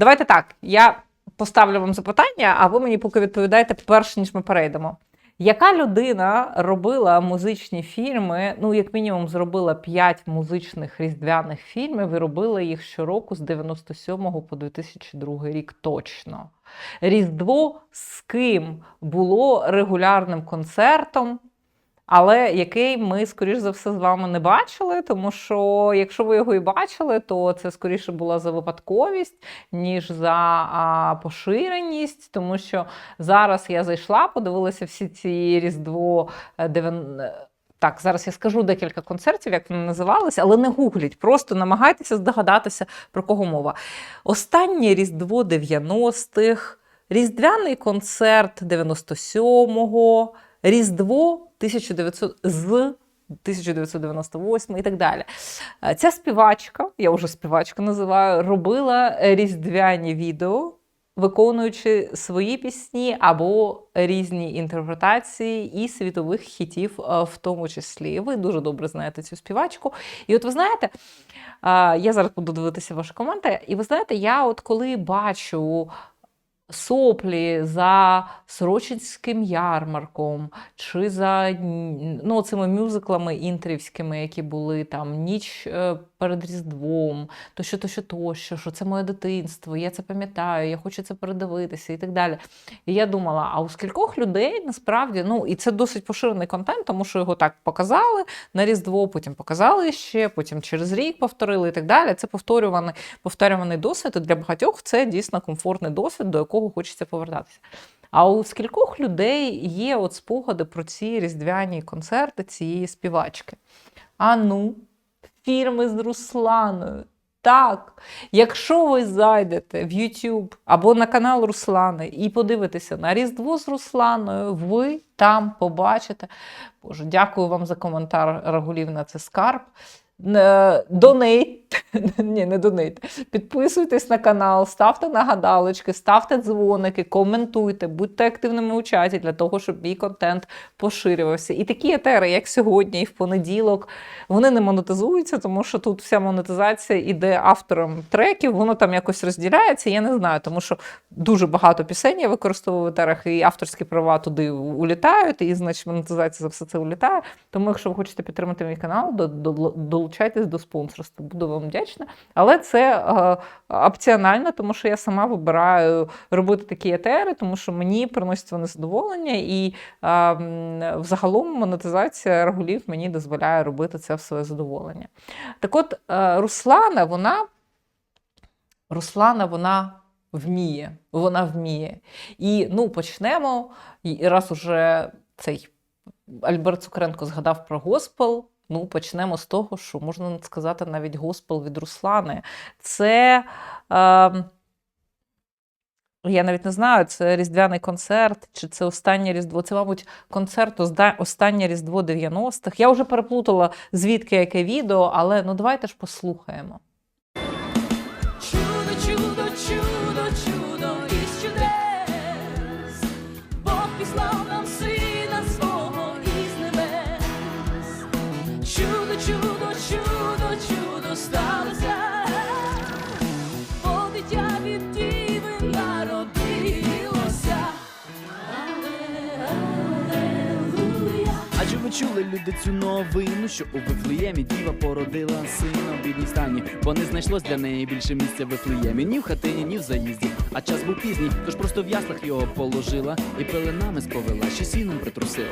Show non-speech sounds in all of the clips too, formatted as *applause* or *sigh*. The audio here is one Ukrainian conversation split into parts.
Давайте так. Я поставлю вам запитання, а ви мені поки відповідаєте перш ніж ми перейдемо. Яка людина робила музичні фільми? Ну, як мінімум, зробила 5 музичних різдвяних фільмів і робила їх щороку з 97 по 2002 рік точно. Різдво з ким було регулярним концертом, але який ми, скоріш за все, з вами не бачили, тому що якщо ви його і бачили, то це скоріше була за випадковість, ніж за а, поширеність, тому що зараз я зайшла, подивилася всі ці Різдво е, дев'ян- е, Так, зараз я скажу декілька концертів, як вони називалися, але не гугліть, просто намагайтеся здогадатися, про кого мова. Останнє Різдво 90-х, Різдвяний концерт 97-го, Різдво 1900 з 1998 і так далі. Ця співачка, я вже співачку називаю, робила різдвяні відео, виконуючи свої пісні або різні інтерпретації і світових хітів, в тому числі. Ви дуже добре знаєте цю співачку. І от ви знаєте, я зараз буду дивитися ваші коменти, і ви знаєте, я от коли бачу соплі за Сорочинським ярмарком, чи за ну, цими мюзиклами інтрівськими, які були там ніч е, перед Різдвом, тощо, тощо, тощо, що це моє дитинство, я це пам'ятаю, я хочу це передивитися і так далі. І я думала, а у скількох людей насправді, ну і це досить поширений контент, тому що його так показали на Різдво, потім показали ще, потім через рік повторили і так далі. Це повторюваний, повторюваний досвід. І для багатьох це дійсно комфортний досвід, до якого хочеться повертатися. А у скількох людей є от спогади про ці різдвяні концерти цієї співачки? А ну, фільми з Русланою. Так, якщо ви зайдете в YouTube або на канал Руслани і подивитеся на Різдво з Русланою, ви там побачите. Боже, дякую вам за коментар, Рагулівна, це скарб. Е, Донейт, *laughs* ні, не донейт. Підписуйтесь на канал, ставте нагадалочки, ставте дзвоники, коментуйте, будьте активними у чаті для того, щоб мій контент поширювався. І такі етери, як сьогодні, і в понеділок, вони не монетизуються, тому що тут вся монетизація іде авторам треків, воно там якось розділяється. Я не знаю, тому що дуже багато пісень я використовую в етерах, і авторські права туди улітають, і значить монетизація за все це улітає. Тому, якщо ви хочете підтримати мій канал, до, до, долучайтесь до спонсорства. Буду вам вдячна. Але це е, опціонально, тому що я сама вибираю робити такі етери, тому що мені приносять вони задоволення, і е, взагалом монетизація регулів мені дозволяє робити це в своє задоволення. Так от, е, Руслана, вона Руслана, вона вміє, вона вміє. І ну, почнемо. І раз уже цей Альберт Цукренко згадав про госпел. Ну, почнемо з того, що можна сказати навіть госпел від Руслани. Це. Е, я навіть не знаю, це різдвяний концерт, чи це останнє Різдво. Це, мабуть, концерт останнє Різдво 90-х. Я вже переплутала, звідки яке відео, але ну давайте ж послухаємо. Чудо, чудо, чудо, чудо із чудес, Бог післав нам чули люди цю новину, що у Вифлеємі діва породила сина в бідній стані, бо не знайшлось для неї більше місця в Вифлеємі, ні в хатині, ні в заїзді. А час був пізній, тож просто в яслах його положила і пеленами сповела, ще сіном притрусила.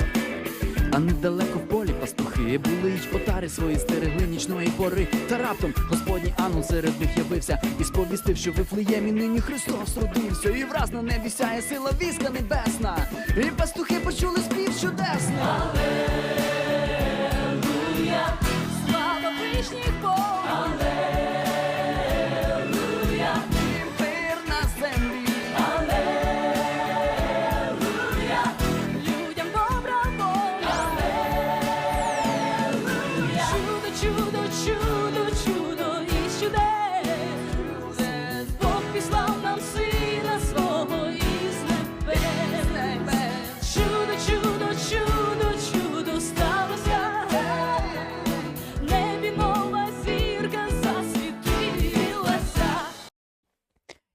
А недалеко в полі пастухи були й отари свої стерегли нічної пори. Та раптом господній ангел серед них явився і сповістив, що Вифлеємі нині Христос родився, і враз на небі сяє сила війська небесна. І пастухи почули спів чудесний. Слава вишніх Бог! Чудо,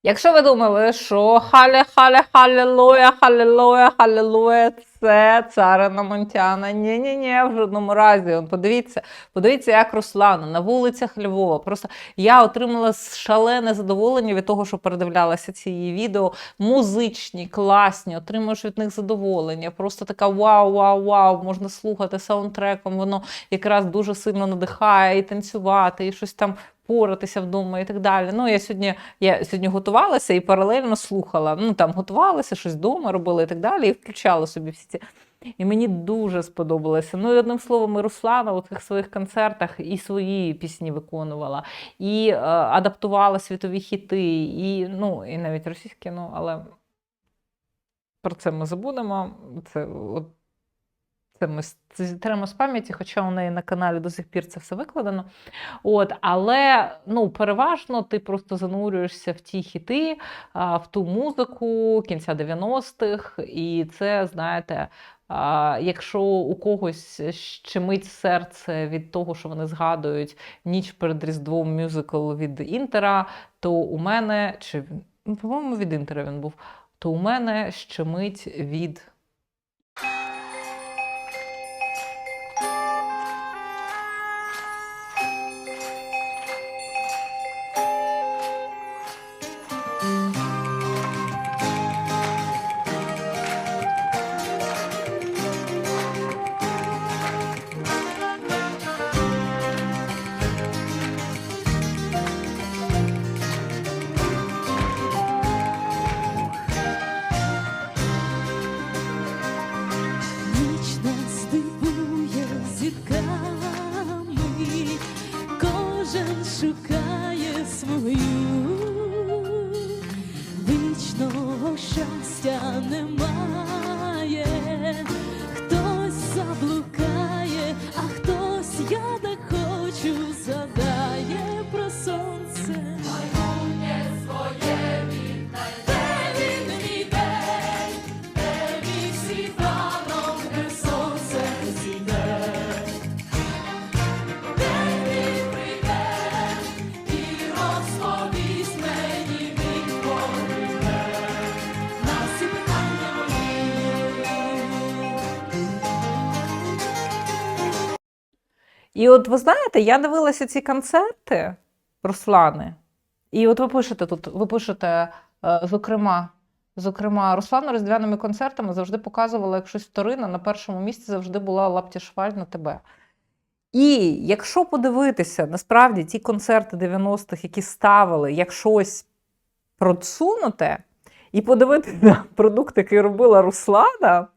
Якщо ви думали, що халя, халя, халілуя, халілуя, халілуя, це царина Монтяна. Ні, ні, ні, в жодному разі. Он, подивіться, подивіться, як Руслана на вулицях Львова. Просто я отримала шалене задоволення від того, що передивлялася ці її відео. Музичні, класні, отримуєш від них задоволення. Просто така вау, вау, вау, можна слухати саундтреком. Воно якраз дуже сильно надихає і танцювати, і щось там поратися вдома і так далі. Ну, я сьогодні, я сьогодні готувалася і паралельно слухала. Ну, там готувалася, щось вдома робила і так далі, і включала собі всі ці. І мені дуже сподобалося. Ну і одним словом, і Руслана у цих своїх концертах і свої пісні виконувала, і е, адаптувала світові хіти, і, ну, і навіть російські, ну, але про це ми забудемо. Це, от, це ми с- з пам'яті, хоча у неї на каналі до сих пір це все викладено. От, але ну, переважно ти просто занурюєшся в ті хіти, в ту музику кінця 90-х, і це, знаєте, якщо у когось щемить серце від того, що вони згадують ніч перед Різдвом мюзикл від Інтера, то у мене, чи по-моєму, від Інтера він був, то у мене щемить від. І от ви знаєте, я дивилася ці концерти Руслани, і от ви пишете тут, ви пишете, е, зокрема, зокрема, Руслана різдвяними концертами завжди показувала як щось вторинне, на першому місці завжди була Лапті Шваль на тебе. І якщо подивитися, насправді ті концерти 90-х, які ставили як щось просунуте, і подивитися на продукт, який робила Руслана,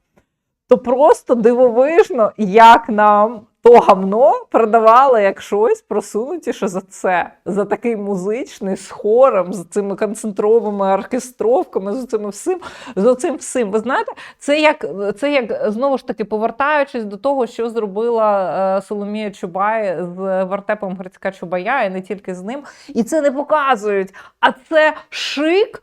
то просто дивовижно, як нам то гавно продавали як щось просунутіше за це, за такий музичний з хором, з цими концентрованими оркестровками, з цим всім, з цим всім. Ви знаєте, це як, це як знову ж таки повертаючись до того, що зробила е, Соломія Чубай з вертепом Грицька Чубая, і не тільки з ним. І це не показують. А це шик.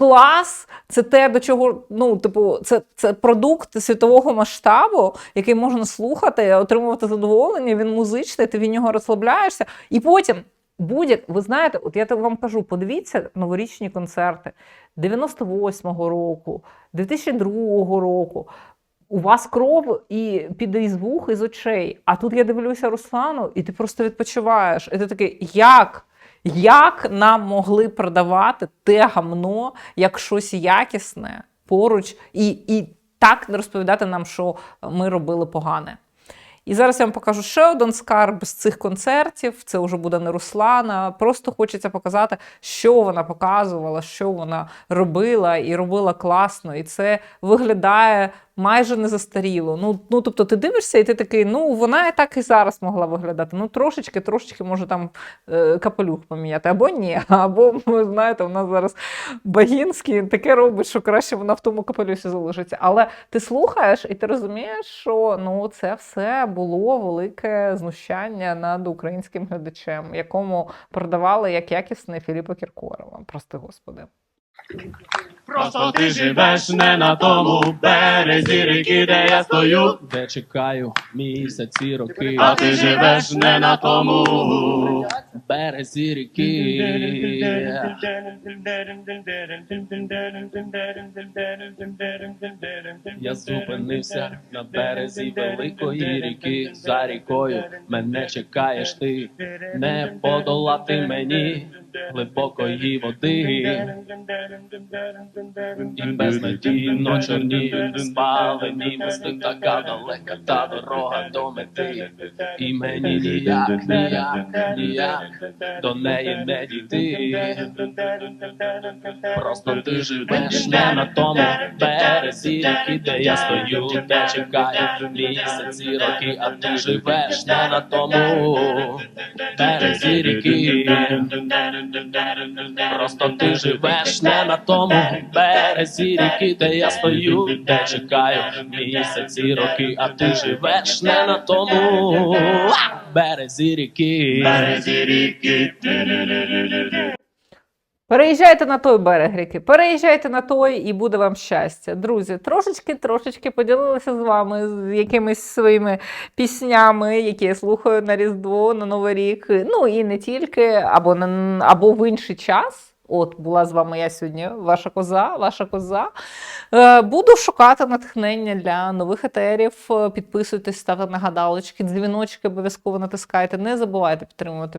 Клас, це те, до чого, ну, типу, це, це продукт світового масштабу, який можна слухати, отримувати задоволення, він музичний, ти від нього розслабляєшся. І потім будь-як, ви знаєте, от я вам кажу, подивіться новорічні концерти 98-го року, 2002 року. У вас кров і піде із вух, із очей. А тут я дивлюся Руслану, і ти просто відпочиваєш. І ти такий, як? Як нам могли продавати те гамно як щось якісне поруч, і, і так розповідати нам, що ми робили погане. І зараз я вам покажу ще один скарб з цих концертів. Це вже буде не Руслана. Просто хочеться показати, що вона показувала, що вона робила, і робила класно. І це виглядає майже не застаріло. Ну, ну тобто, ти дивишся, і ти такий, ну вона і так і зараз могла виглядати. Ну, трошечки, трошечки може там е, капелюх поміняти, або ні. *laughs* Або, ви знаєте, у нас зараз Багінський таке робить, що краще вона в тому капелюсі залишиться. Але ти слухаєш і ти розумієш, що ну це все було велике знущання над українським глядачем, якому продавали як якісне Філіпа Кіркорова. Прости господи. Просто ти живеш не на тому березі ріки, де я стою, де чекаю місяці роки. а ти живеш не на тому. березі ріки. Я зупинився на березі великої ріки. За рікою мене чекаєш ти, не подолати мені глибокої води. І безнадійно чорні спалені мости така далека та дорога до мети. І мені ніяк, ніяк, ніяк до неї не дійти. Просто ти живеш не на тому березі ріки, де я стою, де чекаю місяці роки, а ти живеш не на тому березі ріки. Просто ти живеш не на тому березі ріки, де я стою, де чекаю місяці роки, а ти живеш не на тому березі ріки. Березі ріки. Переїжджайте на той берег ріки, переїжджайте на той, і буде вам щастя. Друзі, трошечки, трошечки поділилася з вами з якимись своїми піснями, які я слухаю на Різдво, на Новий рік. Ну і не тільки, або або в інший час. От була з вами я сьогодні, ваша коза, ваша коза. Е, буду шукати натхнення для нових етерів. Е, Підписуйтесь, ставте нагадалочки, дзвіночки обов'язково натискайте. Не забувайте підтримувати